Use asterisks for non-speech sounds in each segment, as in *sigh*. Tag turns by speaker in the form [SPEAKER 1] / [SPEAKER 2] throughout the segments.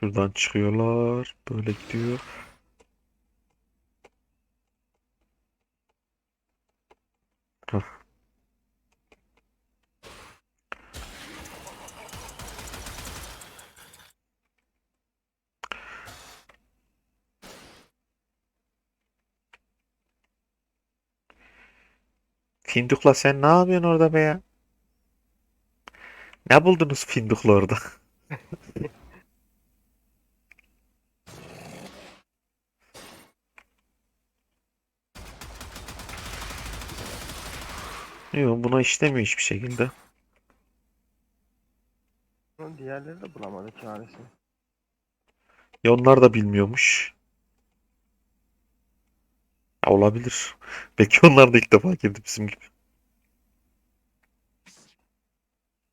[SPEAKER 1] Şuradan çıkıyorlar. Böyle gidiyor. Hah. Findukla sen ne yapıyorsun orada be ya? Ne buldunuz Findukla orada? *laughs* Yok buna işlemiyor hiçbir şekilde.
[SPEAKER 2] Diğerleri de bulamadı çaresini.
[SPEAKER 1] Ya onlar da bilmiyormuş. Ya olabilir. *laughs* Belki onlar da ilk defa girdi bizim gibi.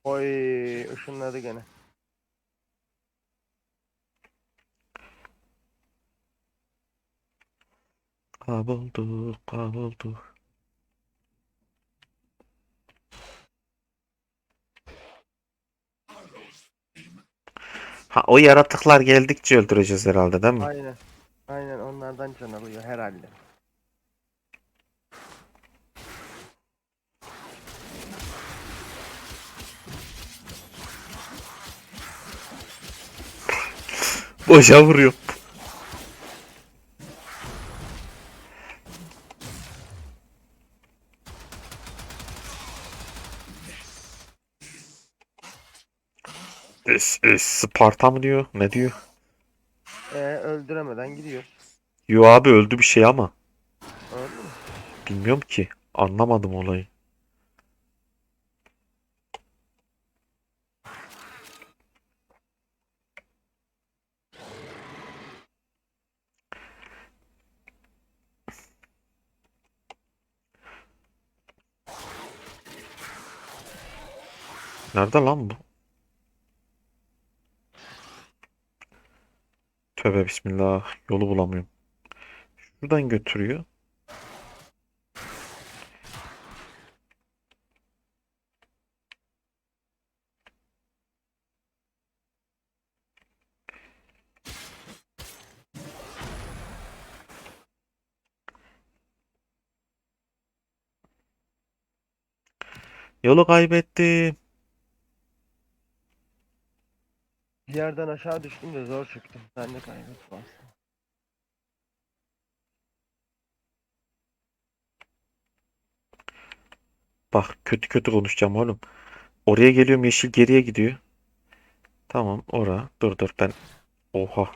[SPEAKER 2] Oy ışınladı gene.
[SPEAKER 1] Kaybolduk, kaybolduk. Ha o yaratıklar geldikçe öldüreceğiz herhalde değil mi?
[SPEAKER 2] Aynen. Aynen onlardan can alıyor herhalde.
[SPEAKER 1] Boşa vuruyor. Sparta mı diyor? Ne diyor?
[SPEAKER 2] Ee, öldüremeden gidiyor.
[SPEAKER 1] Yo abi öldü bir şey ama.
[SPEAKER 2] Anladın mı?
[SPEAKER 1] Bilmiyorum ki. Anlamadım olayı. Nerede lan bu? Tövbe bismillah. Yolu bulamıyorum. Şuradan götürüyor. Yolu kaybettim.
[SPEAKER 2] Yerden aşağı düştüm de zor çıktım. Ben de kaybettim aslında.
[SPEAKER 1] Bak kötü kötü konuşacağım oğlum. Oraya geliyorum yeşil geriye gidiyor. Tamam ora. Dur dur ben. Oha.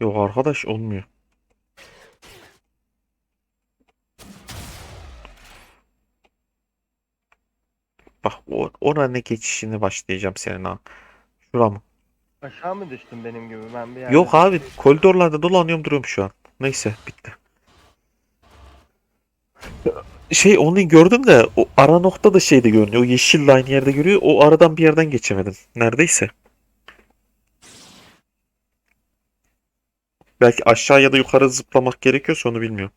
[SPEAKER 1] Yok arkadaş olmuyor. Bak o, ona ne geçişini başlayacağım senin ha. Şura mı?
[SPEAKER 2] Aşağı mı düştün benim gibi? Ben bir yerden...
[SPEAKER 1] Yok abi koridorlarda dolanıyorum duruyorum şu an. Neyse bitti. Şey onu gördüm de o ara nokta da şeyde görünüyor. O yeşil aynı yerde görüyor. O aradan bir yerden geçemedim. Neredeyse. Belki aşağı ya da yukarı zıplamak gerekiyorsa onu bilmiyorum.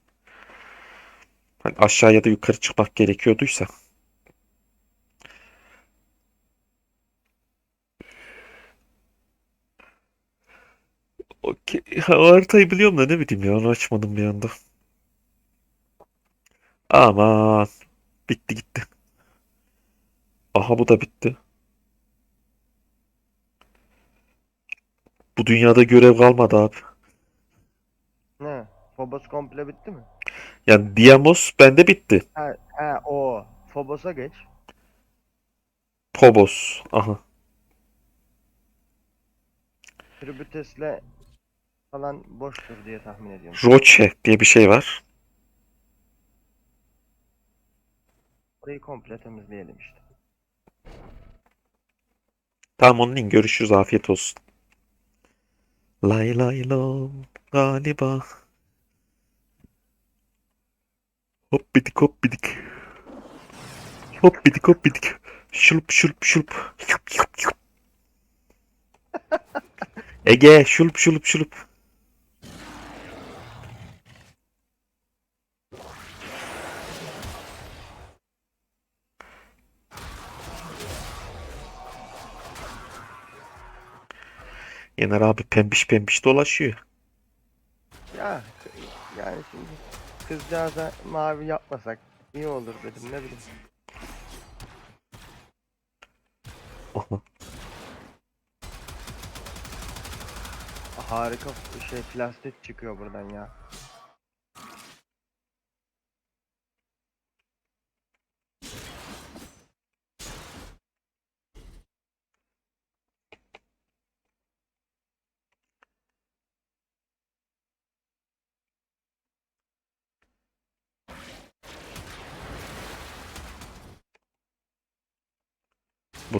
[SPEAKER 1] Hani aşağı ya da yukarı çıkmak gerekiyorduysa. Okey. Haritayı biliyorum da ne bileyim ya onu açmadım bir anda. Aman. Bitti gitti. Aha bu da bitti. Bu dünyada görev kalmadı abi.
[SPEAKER 2] Ne? Phobos komple bitti mi?
[SPEAKER 1] Yani Diamos bende bitti.
[SPEAKER 2] Ha, ha o. Phobos'a geç.
[SPEAKER 1] Phobos. Aha.
[SPEAKER 2] Tributes'le falan boştur diye tahmin ediyorum.
[SPEAKER 1] Roche diye bir şey var.
[SPEAKER 2] Orayı komple temizleyelim işte.
[SPEAKER 1] Tamam onun. Görüşürüz. Afiyet olsun. Lay lay lom galiba. Hop bidik hop bidik. Hop bidik hop bidik. Şulup şulup şulup. Yup, yup, yup. *laughs* Ege şulup şulup şulup. Yener abi pembiş pembiş dolaşıyor.
[SPEAKER 2] Ya yani şimdi kızcağıza mavi yapmasak iyi olur dedim ne bileyim. *laughs* Harika şey plastik çıkıyor buradan ya.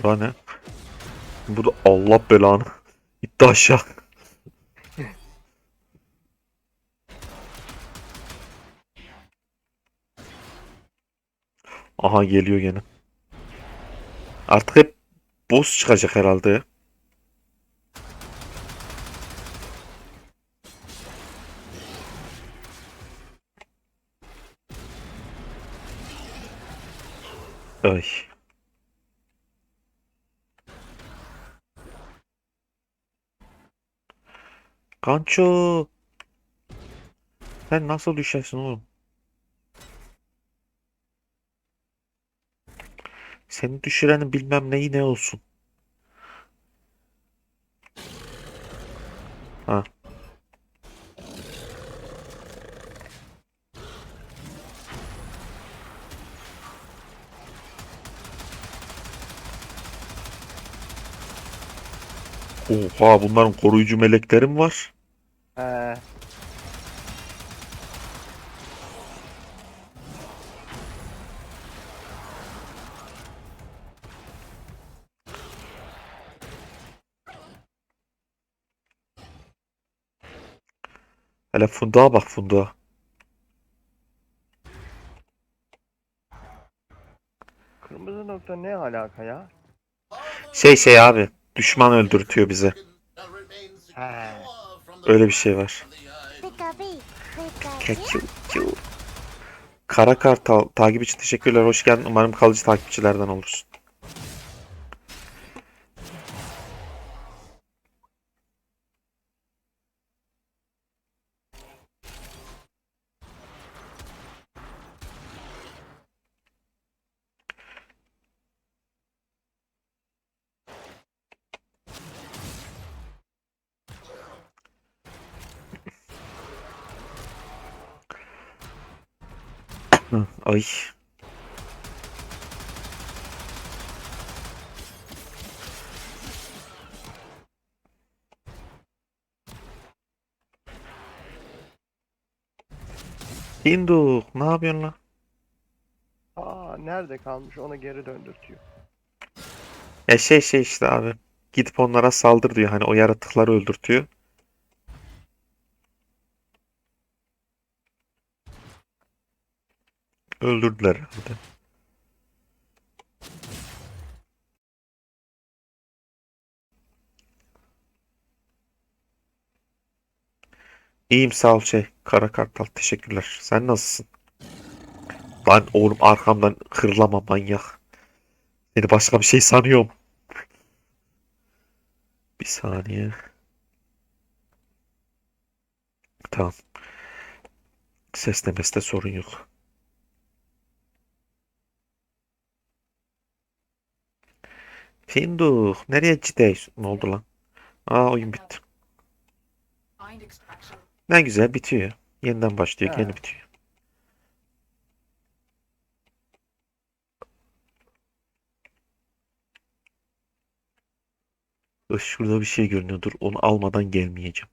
[SPEAKER 1] Bura ne? Burada Allah belanı. *laughs* İtti aşağı. *laughs* Aha geliyor gene. Artık hep boss çıkacak herhalde. Ay. Kanço. Sen nasıl düşersin oğlum? Seni düşürenin bilmem neyi ne olsun. Ha. Oha bunların koruyucu melekleri mi var?
[SPEAKER 2] He.
[SPEAKER 1] Hele fundağa bak fundağa.
[SPEAKER 2] Kırmızı nokta ne alaka ya?
[SPEAKER 1] Şey şey abi. Düşman öldürtüyor bize.
[SPEAKER 2] He.
[SPEAKER 1] Öyle bir şey var. Kara Kartal takip için teşekkürler. Hoş geldin. Umarım kalıcı takipçilerden olursun. Hı, Ay. Hindu, ne yapıyorsun lan?
[SPEAKER 2] Aa nerede kalmış onu geri döndürtüyor.
[SPEAKER 1] Ya şey şey işte abi. Gidip onlara saldır diyor. Hani o yaratıkları öldürtüyor. Öldürdüler herhalde. İyiyim sağ ol şey. Kara Kartal teşekkürler. Sen nasılsın? Lan oğlum arkamdan hırlama manyak. Seni başka bir şey sanıyorum. Bir saniye. Tamam. Sesle mesle sorun yok. Finduk, nereye gidiyorsun? Ne oldu lan? Aa oyun bitti. Ne güzel bitiyor. Yeniden başlıyor, gene bitiyor. Şurada bir şey görünüyor. Dur, onu almadan gelmeyeceğim.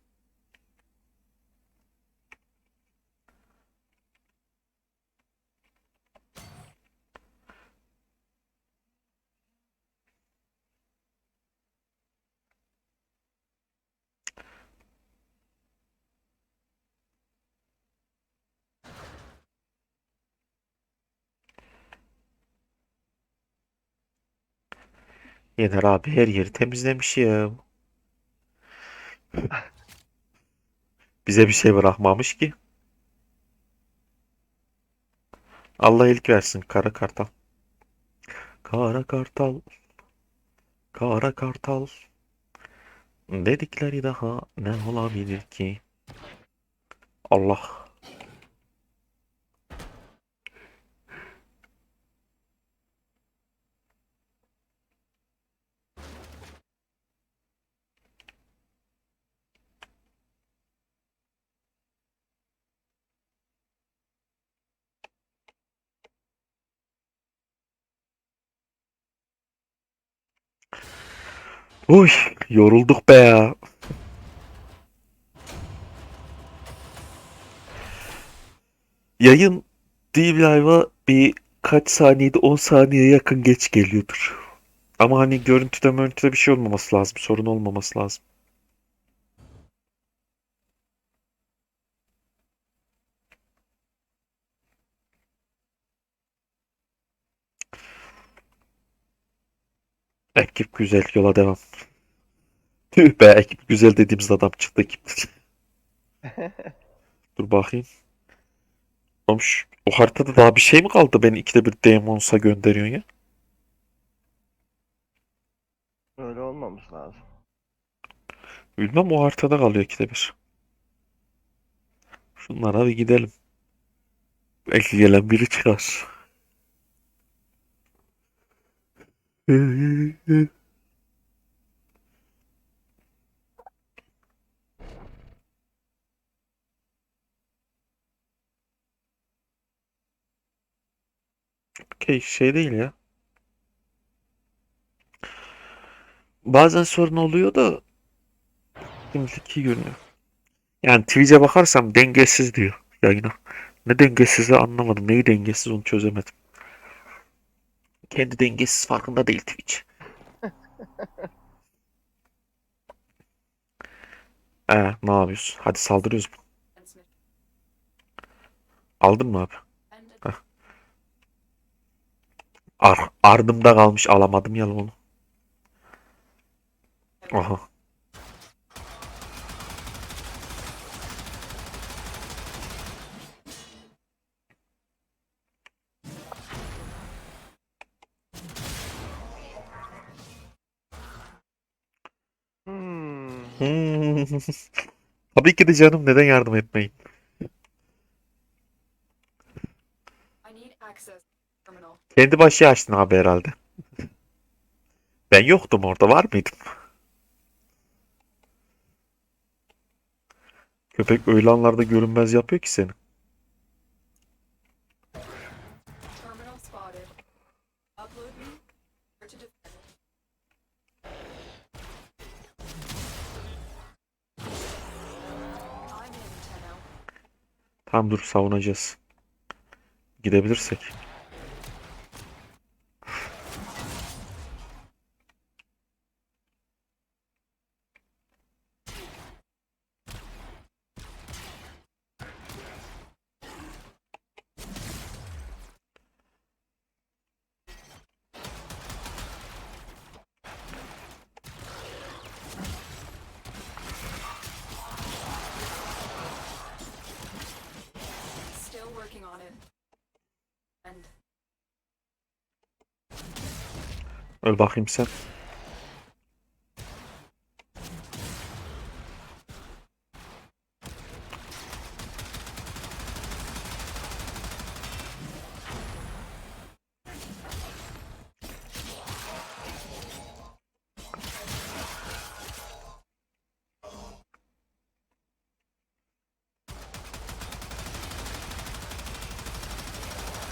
[SPEAKER 1] Yener abi her yeri temizlemiş ya. Bize bir şey bırakmamış ki. Allah ilk versin kara kartal. Kara kartal. Kara kartal. Dedikleri daha ne olabilir ki? Allah. Uy, yorulduk be ya. Yayın Live'a bir kaç saniyede 10 saniye yakın geç geliyordur. Ama hani görüntüde görüntüde bir şey olmaması lazım. Sorun olmaması lazım. Ekip güzel yola devam. Tüh be ekip güzel dediğimiz adam çıktı ekip. *laughs* Dur bakayım. Oğlum şu- o haritada daha bir şey mi kaldı beni ikide bir Demons'a gönderiyorsun ya?
[SPEAKER 2] Öyle olmamış lazım.
[SPEAKER 1] Bilmem o haritada kalıyor ikide bir. Şunlara bir gidelim. Belki gelen biri çıkar. Okey şey değil ya. Bazen sorun oluyor da şimdiki görünüyor. Yani Twitch'e bakarsam dengesiz diyor yayına. Ne dengesizi anlamadım. Neyi dengesiz onu çözemedim. Kendi dengesiz farkında değil Twitch. *laughs* Ee, ne yapıyoruz? Hadi saldırıyoruz? Aldın mı abi? Heh. Ar ardımda kalmış alamadım ya onu. Aha. *laughs* Tabii ki de canım neden yardım etmeyin? Kendi başı açtın abi herhalde. Ben yoktum orada var mıydım? Köpek öyle anlarda görünmez yapıyor ki seni. Tamam dur savunacağız. Gidebilirsek. Öl bakayım sen.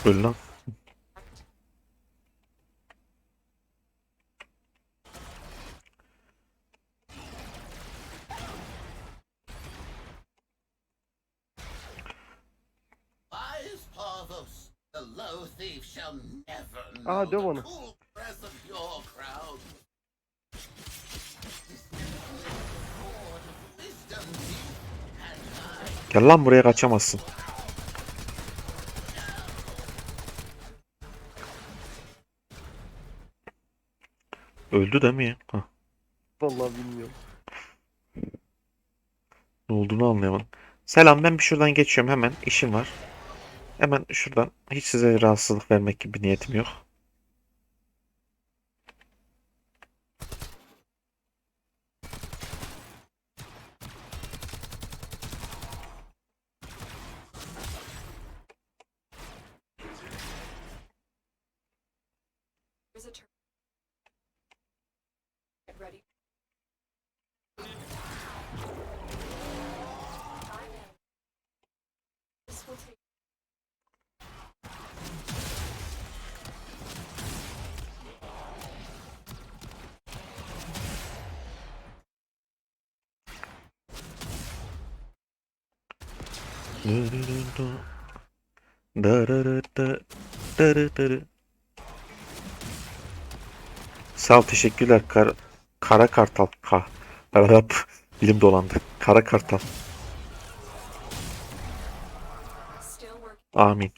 [SPEAKER 1] Öl lan.
[SPEAKER 3] Deep and high.
[SPEAKER 1] Gel lan buraya kaçamazsın. Öldü değil mi ya? Hah,
[SPEAKER 2] Vallahi bilmiyorum.
[SPEAKER 1] ne olduğunu anlayamadım. Selam ben bir şuradan geçiyorum hemen. işim var. Hemen şuradan. Hiç size rahatsızlık vermek gibi niyetim yok. Sağ ol teşekkürler Kar Kara Kartal. Ka Arap *laughs* dilim dolandı. Kara Kartal. Amin.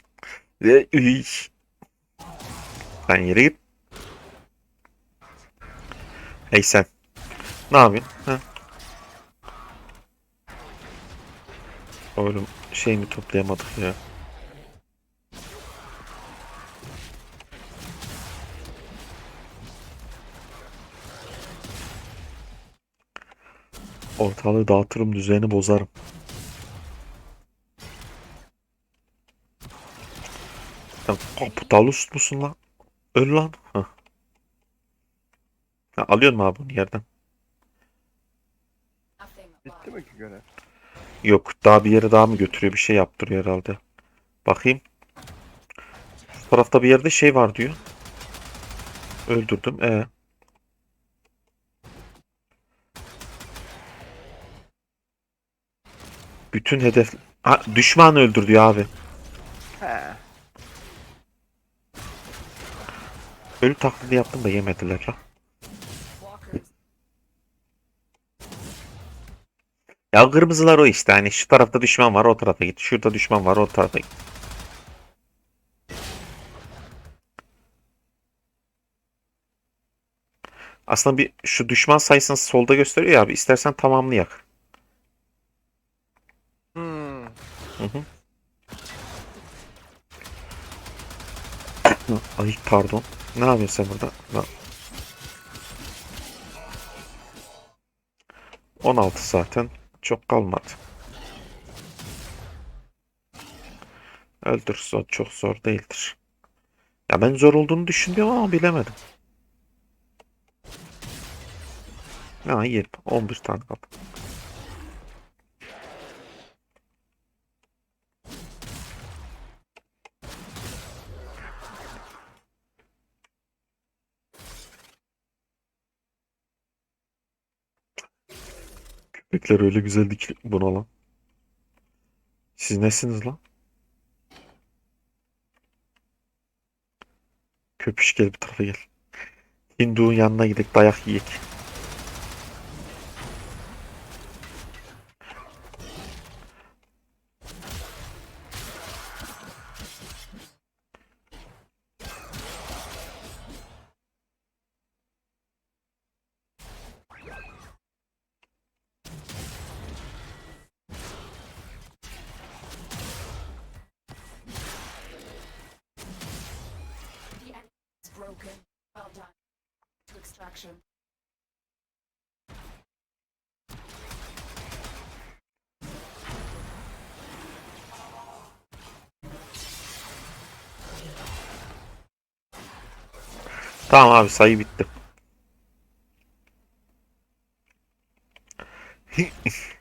[SPEAKER 1] Sen yere git. Hey sen. Ne yapıyorsun? Ha? Oğlum şey mi toplayamadık ya? Ortalığı dağıtırım, düzeni bozarım. Sen kapitalist musun lan? Öl lan. Hah. Ha, alıyor mu abi bunu yerden?
[SPEAKER 2] Bitti mi ki görev?
[SPEAKER 1] Yok daha bir yere daha mı götürüyor bir şey yaptırıyor herhalde. Bakayım. Şu tarafta bir yerde şey var diyor. Öldürdüm. E. Bütün hedef... Ha, düşman öldür diyor abi.
[SPEAKER 2] He.
[SPEAKER 1] Ölü taklidi yaptım da yemediler.
[SPEAKER 4] Walkers.
[SPEAKER 1] Ya kırmızılar o işte. Hani şu tarafta düşman var o tarafa git. Şurada düşman var o tarafa git. Aslında bir şu düşman sayısını solda gösteriyor ya abi. İstersen tamamlayak.
[SPEAKER 2] Hmm.
[SPEAKER 1] Hı. Ay pardon. Ne yapıyorsun sen burada? Lan. 16 zaten. Çok kalmadı. Öldür zor, çok zor değildir. Ya ben zor olduğunu düşünüyorum ama bilemedim. Ha iyi. 11 tane kaldı. Köpekler öyle güzel dikili buna lan. Siz nesiniz lan? Köpüş gel bir tarafa gel. Hindu'nun yanına gidip dayak yiyek. Tamam abi sayı bitti. *laughs*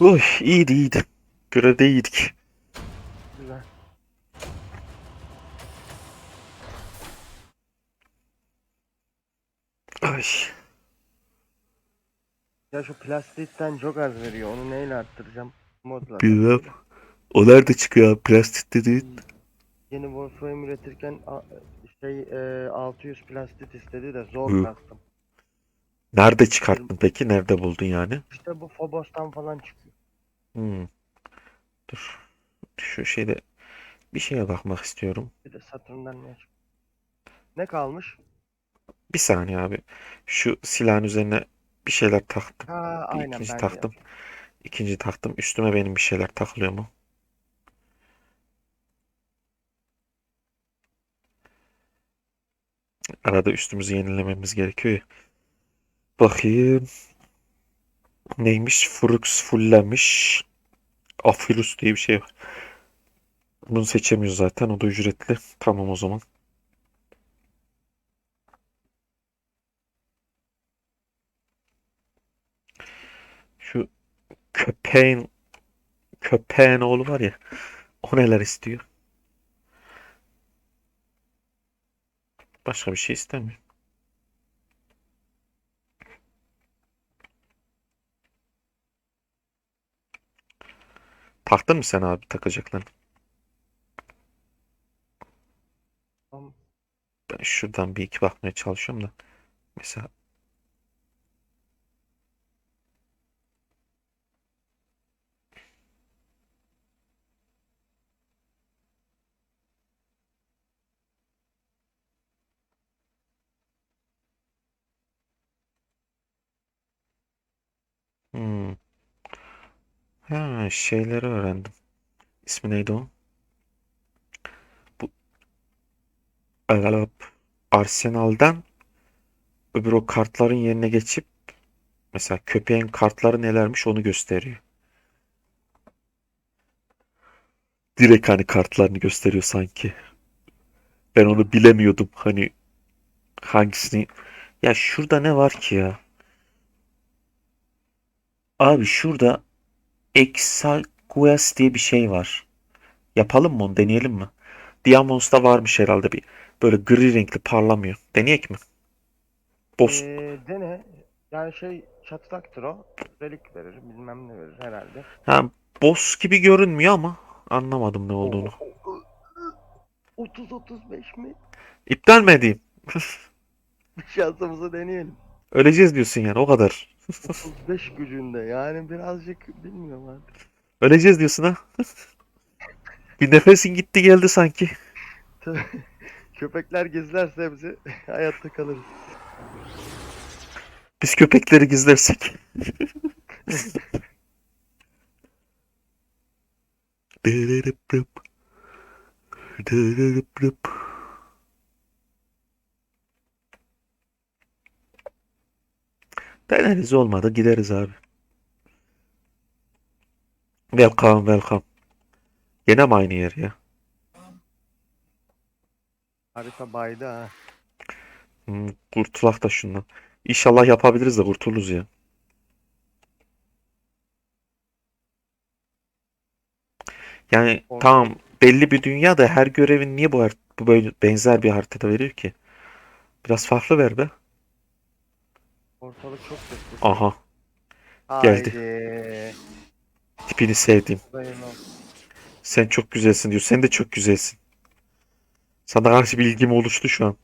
[SPEAKER 1] Uy iyiydi iyiydi. Görevde iyiydik.
[SPEAKER 2] Güzel.
[SPEAKER 1] Ay.
[SPEAKER 2] Ya şu plastikten çok az veriyor. Onu neyle arttıracağım? Modla.
[SPEAKER 1] Bilmem. O nerede çıkıyor abi? Plastik dediğin.
[SPEAKER 2] Yeni Wolfram üretirken şey e, 600 plastit istedi de zor
[SPEAKER 1] Hı.
[SPEAKER 2] kastım.
[SPEAKER 1] Nerede çıkarttın peki? Nerede buldun yani?
[SPEAKER 2] İşte bu Phobos'tan falan çıkıyor.
[SPEAKER 1] Hmm. Dur. Şu şeyde bir şeye bakmak istiyorum.
[SPEAKER 2] Bir de Saturn'dan ne çıkıyor? Ne kalmış?
[SPEAKER 1] Bir saniye abi. Şu silahın üzerine bir şeyler taktım.
[SPEAKER 2] Ha
[SPEAKER 1] Bir
[SPEAKER 2] aynen
[SPEAKER 1] ikinci
[SPEAKER 2] ben de
[SPEAKER 1] taktım. İkinci taktım. Üstüme benim bir şeyler takılıyor mu? Arada üstümüzü yenilememiz gerekiyor ya. Bakayım. Neymiş? Frux fullenmiş. Afilus diye bir şey var. Bunu seçemiyoruz zaten. O da ücretli. Tamam o zaman. Şu köpeğin köpeğin oğlu var ya. O neler istiyor? Başka bir şey istemiyor. Taktın mı sen abi takacaklarını?
[SPEAKER 2] Tamam.
[SPEAKER 1] Ben şuradan bir iki bakmaya çalışıyorum da. Mesela hmm. Ha, şeyleri öğrendim. İsmi neydi o? Bu Alap Arsenal'dan öbür o kartların yerine geçip mesela köpeğin kartları nelermiş onu gösteriyor. Direkt hani kartlarını gösteriyor sanki. Ben onu bilemiyordum. Hani hangisini... Ya şurada ne var ki ya? Abi şurada Exaquest diye bir şey var. Yapalım mı onu? Deneyelim mi? Diamonds'ta varmış herhalde bir. Böyle gri renkli parlamıyor. Deneyek mi? Boss.
[SPEAKER 2] Ee, dene. Yani şey çatlaktır o. Relik verir bilmem ne verir herhalde.
[SPEAKER 1] Ha, boss gibi görünmüyor ama anlamadım ne olduğunu. *laughs*
[SPEAKER 2] 30-35 mi?
[SPEAKER 1] İptal mi edeyim? *laughs*
[SPEAKER 2] Şansımızı deneyelim.
[SPEAKER 1] Öleceğiz diyorsun yani o kadar.
[SPEAKER 2] 35 gücünde yani birazcık bilmiyorum artık.
[SPEAKER 1] Öleceğiz diyorsun ha. *laughs* Bir nefesin gitti geldi sanki.
[SPEAKER 2] Köpekler gizlerse bizi *laughs* hayatta kalırız.
[SPEAKER 1] Biz köpekleri gizlersek. *laughs* Dırırıp. Dırırıp. Deneriz olmadı gideriz abi. Welcome welcome. Yine mi aynı yer ya?
[SPEAKER 2] Harita baydı ha.
[SPEAKER 1] Hmm, kurtulak da şundan. İnşallah yapabiliriz de kurtuluruz ya. Yani
[SPEAKER 2] Or-
[SPEAKER 1] tamam belli bir dünya da her görevin niye bu, bu böyle benzer bir haritada veriyor ki? Biraz farklı ver be.
[SPEAKER 2] Ortalık çok sessiz.
[SPEAKER 1] Aha geldi.
[SPEAKER 2] Haydi.
[SPEAKER 1] tipini sevdim. Sen çok güzelsin diyor. Sen de çok güzelsin. Sana karşı bir ilgim oluştu şu an.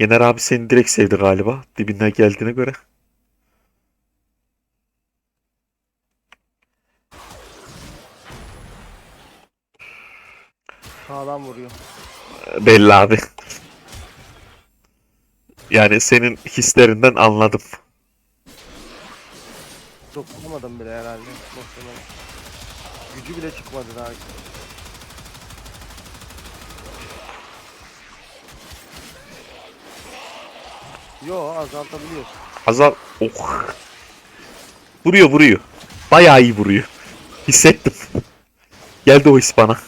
[SPEAKER 1] Yener abi seni direkt sevdi galiba. Dibinden geldiğine göre.
[SPEAKER 2] Sağlam vuruyor.
[SPEAKER 1] Belli abi. Yani senin hislerinden anladım.
[SPEAKER 2] Dokunamadım bile herhalde. Muhtemelen. Gücü bile çıkmadı daha. Yo azaltabiliyorsun.
[SPEAKER 1] Azal. Oh. Vuruyor vuruyor. Bayağı iyi vuruyor. Hissettim. Geldi o his bana.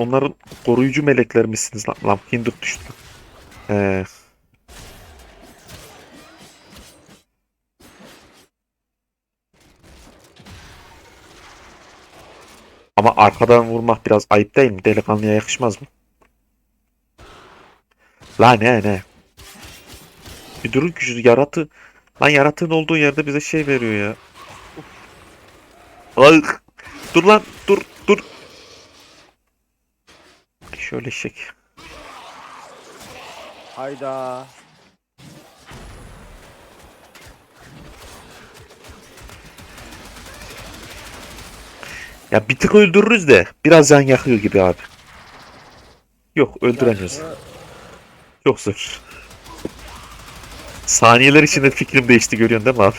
[SPEAKER 1] Onların koruyucu melekler misiniz lan? Lan Hindut düştü. Ee, ama arkadan vurmak biraz ayıp değil mi? Delikanlıya yakışmaz mı? La ne ne? Bir ki şu yaratı. Lan yaratığın olduğu yerde bize şey veriyor ya. Ay. Dur lan dur. Şöyle şek.
[SPEAKER 2] Hayda.
[SPEAKER 1] Ya bir tık öldürürüz de biraz can yakıyor gibi abi. Yok öldüremiyoruz. Çok zor. Saniyeler içinde fikrim değişti görüyorsun değil mi abi?